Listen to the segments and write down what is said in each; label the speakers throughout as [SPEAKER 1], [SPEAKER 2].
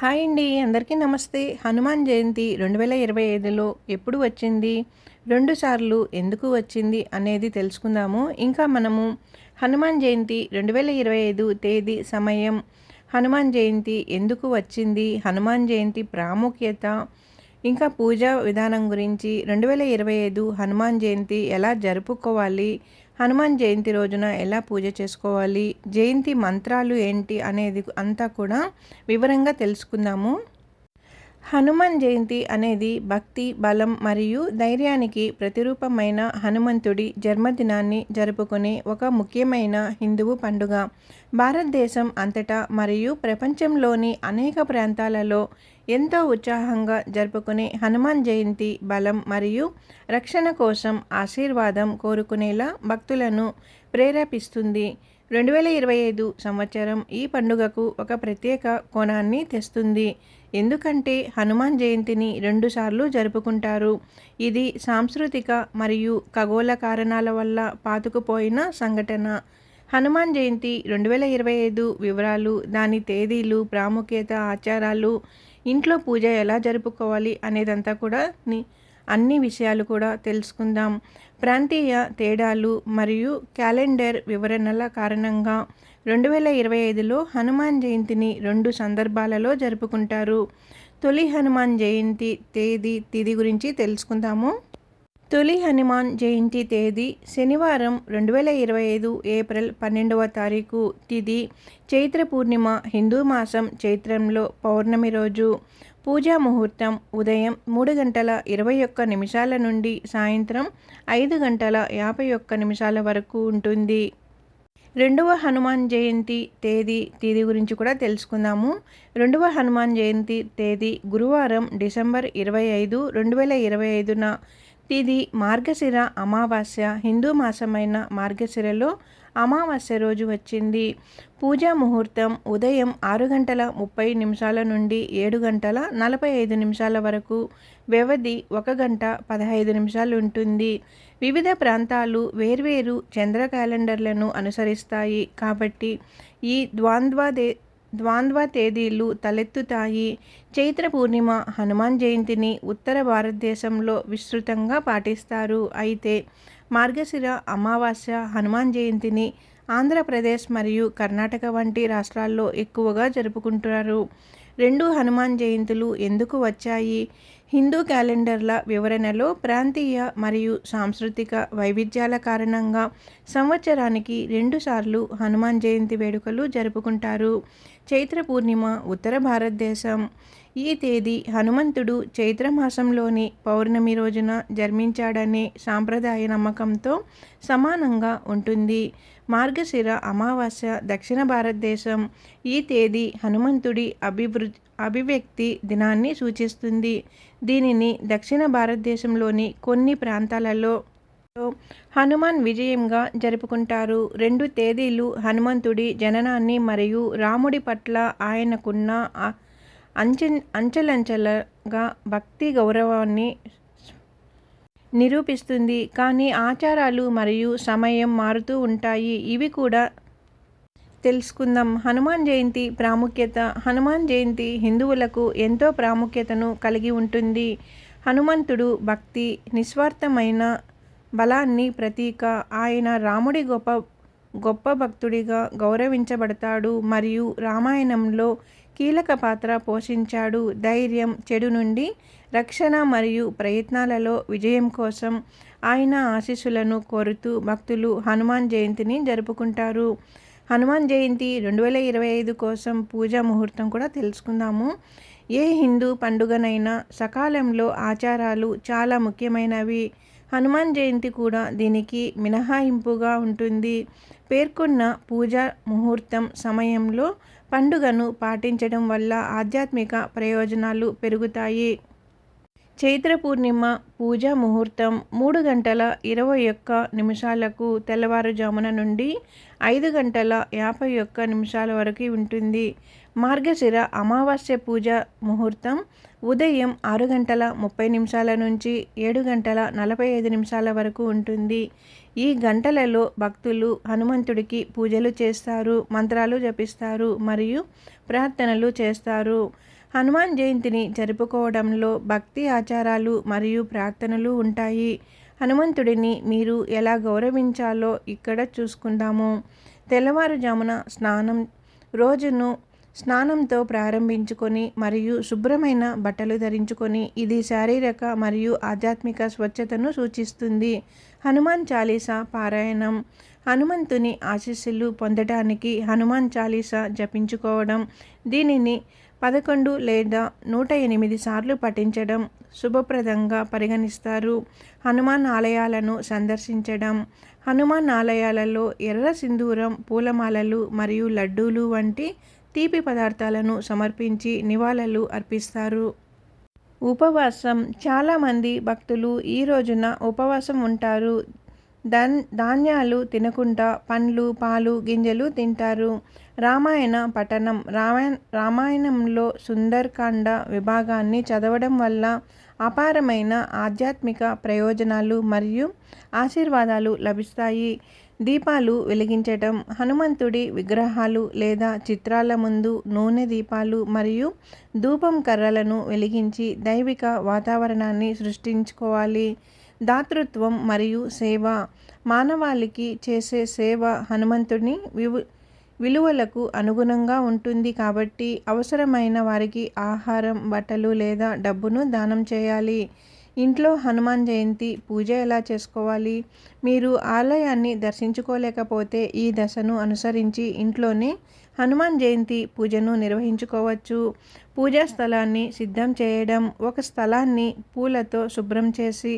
[SPEAKER 1] Hi అండి అందరికీ నమస్తే. హనుమాన్ జయంతి రెండు వేల ఇరవై ఐదులో ఎప్పుడు వచ్చింది? రెండు సార్లు ఎందుకు వచ్చింది అనేది తెలుసుకుందాము. ఇంకా మనము హనుమాన్ జయంతి రెండు వేల ఇరవై ఐదు తేదీ సమయం హనుమాన్ జయంతి ఎందుకు వచ్చింది హనుమాన్ జయంతి ప్రాముఖ్యత ఇంకా పూజా విధానం గురించి రెండు వేల ఇరవై ఐదు హనుమాన్ జయంతి ఎలా జరుపుకోవాలి హనుమాన్ జయంతి రోజున ఎలా పూజ చేసుకోవాలి? జయంతి మంత్రాలు ఏంటి అనేది అంతా కూడా వివరంగా తెలుసుకుందాము. హనుమాన్ జయంతి అనేది భక్తి బలం మరియు ధైర్యానికి ప్రతిరూపమైన హనుమంతుడి జన్మదినాన్ని జరుపుకునే ఒక ముఖ్యమైన హిందువు పండుగ. భారతదేశం అంతటా మరియు ప్రపంచంలోని అనేక ప్రాంతాలలో ఎంతో ఉత్సాహంగా జరుపుకునే హనుమాన్ జయంతి బలం మరియు రక్షణ కోసం ఆశీర్వాదం కోరుకునేలా భక్తులను ప్రేరేపిస్తుంది. రెండు వేల ఇరవై ఐదు సంవత్సరం ఈ పండుగకు ఒక ప్రత్యేక కోణాన్ని తెస్తుంది. ఎందుకంటే హనుమాన్ జయంతిని రెండుసార్లు జరుపుకుంటారు. ఇది సాంస్కృతిక మరియు ఖగోళ కారణాల వల్ల పాతుకుపోయిన సంఘటన. హనుమాన్ జయంతి రెండు వేల ఇరవై ఐదు వివరాలు దాని తేదీలు ప్రాముఖ్యత ఆచారాలు ఇంట్లో పూజ ఎలా జరుపుకోవాలి అనేదంతా కూడా అన్ని విషయాలు కూడా తెలుసుకుందాం. ప్రాంతీయ తేడాలు మరియు క్యాలెండర్ వివరణల కారణంగా రెండు వేల ఇరవై ఐదులో హనుమాన్ జయంతిని రెండు సందర్భాలలో జరుపుకుంటారు. తొలి హనుమాన్ జయంతి తేదీ తిది గురించి తెలుసుకుందాము. తొలి హనుమాన్ జయంతి తేదీ శనివారం రెండు వేల ఇరవై ఐదు ఏప్రిల్ పన్నెండవ తారీఖు తిది చైత్ర పూర్ణిమ హిందూ మాసం చైత్రంలో పౌర్ణమి రోజు. పూజా ముహూర్తం ఉదయం మూడు గంటల ఇరవై ఒక్క నిమిషాల నుండి సాయంత్రం ఐదు గంటల యాభై ఒక్క నిమిషాల వరకు ఉంటుంది. రెండవ హనుమాన్ జయంతి తేదీ తేదీ గురించి కూడా తెలుసుకుందాము. రెండవ హనుమాన్ జయంతి తేదీ గురువారం డిసెంబర్ ఇరవై ఐదు రెండు వేల ఇరవై ఐదున. తిది మార్గశిర అమావాస్య హిందూ మాసమైన మార్గశిరలో అమావాస్య రోజు వచ్చింది. పూజా ముహూర్తం ఉదయం ఆరు గంటల ముప్పై నిమిషాల నుండి ఏడు గంటల నలభై ఐదు నిమిషాల వరకు వ్యవధి ఒక గంట పదహైదు నిమిషాలు ఉంటుంది. వివిధ ప్రాంతాలు వేర్వేరు చంద్ర క్యాలెండర్లను అనుసరిస్తాయి. కాబట్టి ఈ ద్వాంద్వాదే ద్వాంద్వ తేదీలు తలెత్తుతాయి. చైత్ర పూర్ణిమ హనుమాన్ జయంతిని ఉత్తర భారతదేశంలో విస్తృతంగా పాటిస్తారు. అయితే మార్గశిర అమావాస్య హనుమాన్ జయంతిని ఆంధ్రప్రదేశ్ మరియు కర్ణాటక వంటి రాష్ట్రాల్లో ఎక్కువగా జరుపుకుంటారు. రెండు హనుమాన్ జయంతులు ఎందుకు వచ్చాయి? హిందూ క్యాలెండర్ల వివరణలో ప్రాంతీయ మరియు సాంస్కృతిక వైవిధ్యాల కారణంగా సంవత్సరానికి రెండుసార్లు హనుమాన్ జయంతి వేడుకలు జరుపుకుంటారు. చైత్ర పూర్ణిమ ఉత్తర భారతదేశం ఈ తేదీ హనుమంతుడు చైత్రమాసంలోని పౌర్ణమి రోజున జన్మించాడనే సాంప్రదాయ నమ్మకంతో సమానంగా ఉంటుంది. మార్గశిర అమావాస్య దక్షిణ భారతదేశం ఈ తేదీ హనుమంతుడి అభివృద్ధి అభివ్యక్తి దినాన్ని సూచిస్తుంది. దీనిని దక్షిణ భారతదేశంలోని కొన్ని ప్రాంతాలలో హనుమాన్ విజయంగా జరుపుకుంటారు. రెండు తేదీలు హనుమంతుడి జననాన్ని మరియు రాముడి పట్ల ఆయనకున్న అంచె అంచెలంచెలగా భక్తి గౌరవాన్ని నిరూపిస్తుంది. కానీ ఆచారాలు మరియు సమయం మారుతూ ఉంటాయి. ఇవి కూడా తెలుసుకుందాం. హనుమాన్ జయంతి ప్రాముఖ్యత హనుమాన్ జయంతి హిందువులకు ఎంతో ప్రాముఖ్యతను కలిగి ఉంటుంది. హనుమంతుడు భక్తి నిస్వార్థమైన బలాన్ని ప్రతీక. ఆయన రాముడి గొప్ప గొప్ప భక్తుడిగా గౌరవించబడతాడు. మరియు రామాయణంలో కీలక పాత్ర పోషించాడు. ధైర్యం చెడు నుండి రక్షణ మరియు ప్రయత్నాలలో విజయం కోసం ఆయన ఆశీస్సులను కోరుతూ భక్తులు హనుమాన్ జయంతిని జరుపుకుంటారు. హనుమాన్ జయంతి రెండు వేల ఇరవై ఐదు కోసం పూజా ముహూర్తం కూడా తెలుసుకుందాము. ఏ హిందూ పండుగనైనా సకాలంలో ఆచారాలు చాలా ముఖ్యమైనవి. హనుమాన్ జయంతి కూడా దీనికి మినహాయింపుగా ఉంటుంది. పేర్కొన్న పూజా ముహూర్తం సమయంలో పండుగను పాటించడం వల్ల ఆధ్యాత్మిక ప్రయోజనాలు పెరుగుతాయి. చైత్ర పూర్ణిమ పూజా ముహూర్తం మూడు గంటల ఇరవై ఒక్క నిమిషాలకు తెల్లవారుజామున నుండి ఐదు గంటల యాభై ఒక్క నిమిషాల వరకు ఉంటుంది. మార్గశిర అమావాస్య పూజ ముహూర్తం ఉదయం ఆరు గంటల ముప్పై నిమిషాల నుంచి ఏడు గంటల నలభై ఐదు నిమిషాల వరకు ఉంటుంది. ఈ గంటలలో భక్తులు హనుమంతుడికి పూజలు చేస్తారు మంత్రాలు జపిస్తారు మరియు ప్రార్థనలు చేస్తారు. హనుమాన్ జయంతిని జరుపుకోవడంలో భక్తి ఆచారాలు మరియు ప్రార్థనలు ఉంటాయి. హనుమంతుడిని మీరు ఎలా గౌరవించాలో ఇక్కడ చూసుకుందాము. తెల్లవారుజామున స్నానం రోజును స్నానంతో ప్రారంభించుకొని మరియు శుభ్రమైన బట్టలు ధరించుకొని ఇది శారీరక మరియు ఆధ్యాత్మిక స్వచ్ఛతను సూచిస్తుంది. హనుమాన్ చాలీసా పారాయణం. హనుమంతుని ఆశీస్సులు పొందడానికి హనుమాన్ చాలీసా జపించుకోవడం దీనిని పదకొండు లేదా నూట ఎనిమిది సార్లు పఠించడం శుభప్రదంగా పరిగణిస్తారు. హనుమాన్ ఆలయాలను సందర్శించడం. హనుమాన్ ఆలయాలలో ఎర్ర సింధూరం పూలమాలలు మరియు లడ్డూలు వంటి తీపి పదార్థాలను సమర్పించి నివాళులు అర్పిస్తారు. ఉపవాసం. చాలామంది భక్తులు ఈ రోజున ఉపవాసం ఉంటారు. దన్ ధాన్యాలు తినకుండా పండ్లు పాలు గింజలు తింటారు. రామాయణ పఠనం. రామాయణ రామాయణంలో సుందర్కాండ విభాగాన్ని చదవడం వల్ల అపారమైన ఆధ్యాత్మిక ప్రయోజనాలు మరియు ఆశీర్వాదాలు లభిస్తాయి. దీపాలు వెలిగించటం హనుమంతుడి విగ్రహాలు లేదా చిత్రాల ముందు నూనె దీపాలు మరియు ధూపం కర్రలను వెలిగించి దైవిక వాతావరణాన్ని సృష్టించుకోవాలి. దాతృత్వం మరియు సేవ. మానవాళికి చేసే సేవ హనుమంతుడిని వివు విలువలకు అనుగుణంగా ఉంటుంది కాబట్టి అవసరమైన వారికి ఆహారం బట్టలు లేదా డబ్బును దానం చేయాలి. ఇంట్లో హనుమాన్ జయంతి పూజ ఎలా చేసుకోవాలి? మీరు ఆలయాన్ని దర్శించుకోలేకపోతే ఈ దశను అనుసరించి ఇంట్లోనే హనుమాన్ జయంతి పూజను నిర్వహించుకోవచ్చు. పూజా స్థలాన్ని సిద్ధం చేయడం ఒక స్థలాన్ని పూలతో శుభ్రం చేసి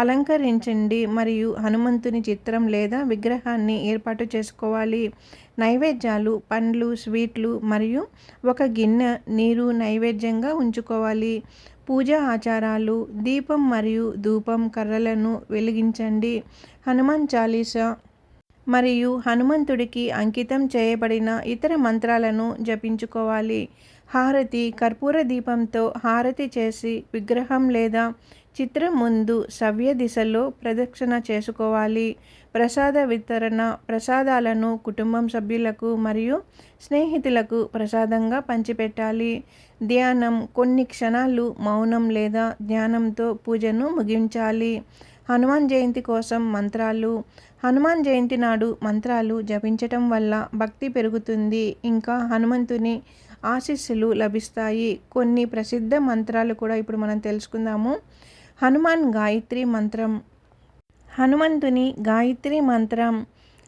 [SPEAKER 1] అలంకరించండి మరియు హనుమంతుని చిత్రం లేదా విగ్రహాన్ని ఏర్పాటు చేసుకోవాలి. నైవేద్యాలు పండ్లు స్వీట్లు మరియు ఒక గిన్నె నీరు నైవేద్యంగా ఉంచుకోవాలి. పూజా ఆచారాలు దీపం మరియు ధూపం కర్రలను వెలిగించండి. హనుమాన్ చాలీసా మరియు హనుమంతుడికి అంకితం చేయబడిన ఇతర మంత్రాలను జపించుకోవాలి. హారతి కర్పూర దీపంతో హారతి చేసి విగ్రహం లేదా చిత్రం ముందు సవ్య దిశలో ప్రదక్షిణ చేసుకోవాలి. ప్రసాద వితరణ ప్రసాదాలను కుటుంబం సభ్యులకు మరియు స్నేహితులకు ప్రసాదంగా పంచిపెట్టాలి. ధ్యానం కొన్ని క్షణాలు మౌనం లేదా ధ్యానంతో పూజను ముగించాలి. హనుమాన్ జయంతి కోసం మంత్రాలు. హనుమాన్ జయంతి నాడు మంత్రాలు జపించటం వల్ల భక్తి పెరుగుతుంది. ఇంకా హనుమంతుని ఆశీస్సులు లభిస్తాయి. కొన్ని ప్రసిద్ధ మంత్రాలు కూడా ఇప్పుడు మనం తెలుసుకుందాము. హనుమాన్ గాయత్రి మంత్రం. హనుమంతుని గాయత్రి మంత్రం.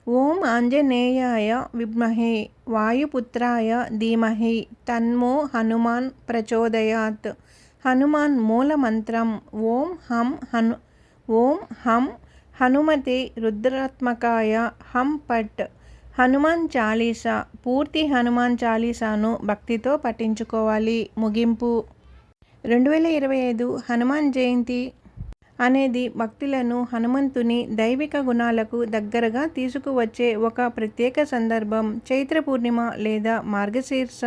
[SPEAKER 1] ఓం ఆంజనేయాయ విద్మహే వాయుపుత్రాయ ధీమహి తన్మో హనుమాన్ ప్రచోదయాత్. హనుమాన్ మూల మంత్రం. ఓం హం హను ఓం హం హనుమతే రుద్రాత్మకాయ హం పట్. హనుమాన్ చాలీసా పూర్తి హనుమాన్ చాలీసాను భక్తితో పఠించుకోవాలి. ముగింపు. రెండు వేల ఇరవై ఐదు హనుమాన్ జయంతి అనేది భక్తులను హనుమంతుని దైవిక గుణాలకు దగ్గరగా తీసుకువచ్చే ఒక ప్రత్యేక సందర్భం. చైత్ర పూర్ణిమ లేదా మార్గశీర్ష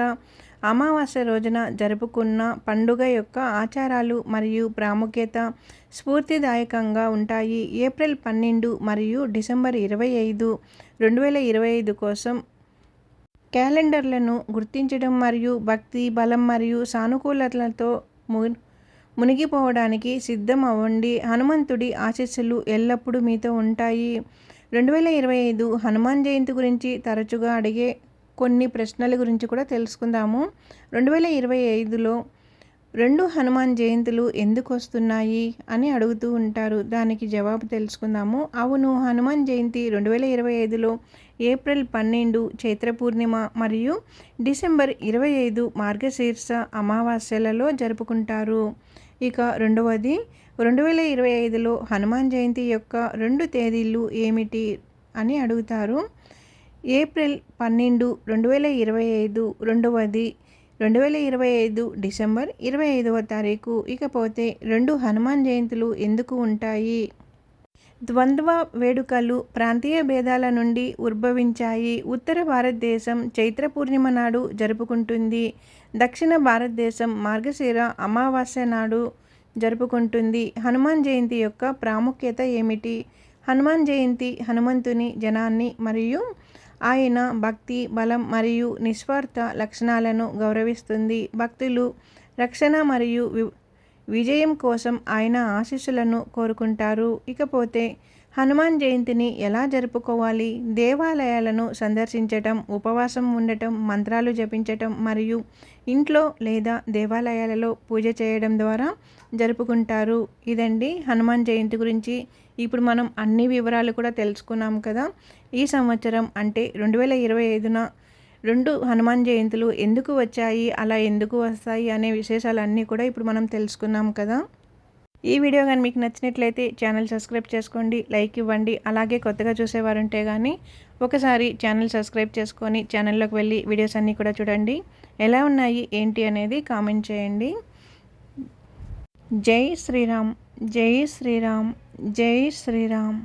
[SPEAKER 1] అమావాస్య రోజున జరుపుకున్న పండుగ యొక్క ఆచారాలు మరియు ప్రాముఖ్యత స్ఫూర్తిదాయకంగా ఉంటాయి. ఏప్రిల్ పన్నెండు మరియు డిసెంబర్ ఇరవై ఐదు రెండు వేల ఇరవై ఐదు కోసం క్యాలెండర్లను గుర్తించడం మరియు భక్తి బలం మరియు సానుకూలతలతో మునిగిపోవడానికి సిద్ధం అవ్వండి హనుమంతుడి ఆశీస్సులు ఎల్లప్పుడూ మీతో ఉంటాయి. రెండు వేల ఇరవై ఐదు హనుమాన్ జయంతి గురించి తరచుగా అడిగే కొన్ని ప్రశ్నల గురించి కూడా తెలుసుకుందాము. రెండు వేల ఇరవై ఐదులో రెండు హనుమాన్ జయంతులు ఎందుకు వస్తున్నాయి అని అడుగుతూ ఉంటారు. దానికి జవాబు తెలుసుకుందాము. అవును హనుమాన్ జయంతి రెండు వేల ఇరవై ఐదులో ఏప్రిల్ పన్నెండు చైత్ర పూర్ణిమ మరియు డిసెంబర్ ఇరవై ఐదు మార్గశీర్ష అమావాస్యలలో జరుపుకుంటారు. ఇక రెండవది రెండు వేల ఇరవై ఐదులో హనుమాన్ జయంతి యొక్క రెండు తేదీలు ఏమిటి అని అడుగుతారు. ఏప్రిల్ పన్నెండు రెండు వేల ఇరవై ఐదు రెండవది రెండు వేల ఇరవై ఐదు డిసెంబర్ ఇరవై ఐదవ తారీఖు. ఇకపోతే రెండు హనుమాన్ జయంతులు ఎందుకు ఉంటాయి? ద్వంద్వ వేడుకలు ప్రాంతీయ భేదాల నుండి ఉద్భవించాయి. ఉత్తర భారతదేశం చైత్ర పూర్ణిమ నాడు జరుపుకుంటుంది. దక్షిణ భారతదేశం మార్గశిర అమావాస్య నాడు జరుపుకుంటుంది. హనుమాన్ జయంతి యొక్క ప్రాముఖ్యత ఏమిటి? హనుమాన్ జయంతి హనుమంతుని జనాన్ని మరియు ఆయన భక్తి బలం మరియు నిస్వార్థ లక్షణాలను గౌరవిస్తుంది. భక్తులు రక్షణ మరియు విజయం కోసం ఆయన ఆశీస్సులను కోరుకుంటారు. ఇకపోతే హనుమాన్ జయంతిని ఎలా జరుపుకోవాలి? దేవాలయాలను సందర్శించటం ఉపవాసం ఉండటం మంత్రాలు జపించటం మరియు ఇంట్లో లేదా దేవాలయాలలో పూజ చేయడం ద్వారా జరుపుకుంటారు. ఇదండి హనుమాన్ జయంతి గురించి. ఇప్పుడు మనం అన్ని వివరాలు కూడా తెలుసుకున్నాం కదా. ఈ సంవత్సరం అంటే రెండు వేల ఇరవై ఐదున రెండు హనుమాన్ జయంతులు ఎందుకు వచ్చాయి అలా ఎందుకు వస్తాయి అనే విశేషాలన్నీ కూడా ఇప్పుడు మనం తెలుసుకున్నాం కదా. ఈ వీడియో కానీ మీకు నచ్చినట్లయితే ఛానల్ సబ్స్క్రైబ్ చేసుకోండి లైక్ ఇవ్వండి అలాగే కొత్తగా చూసేవారు ఉంటే కానీ ఒకసారి ఛానల్ సబ్స్క్రైబ్ చేసుకొని ఛానల్లోకి వెళ్ళి వీడియోస్ అన్నీ కూడా చూడండి. ఎలా ఉన్నాయి ఏంటి అనేది కామెంట్ చేయండి. జై శ్రీరామ్ జై శ్రీరామ్ జై శ్రీరామ్.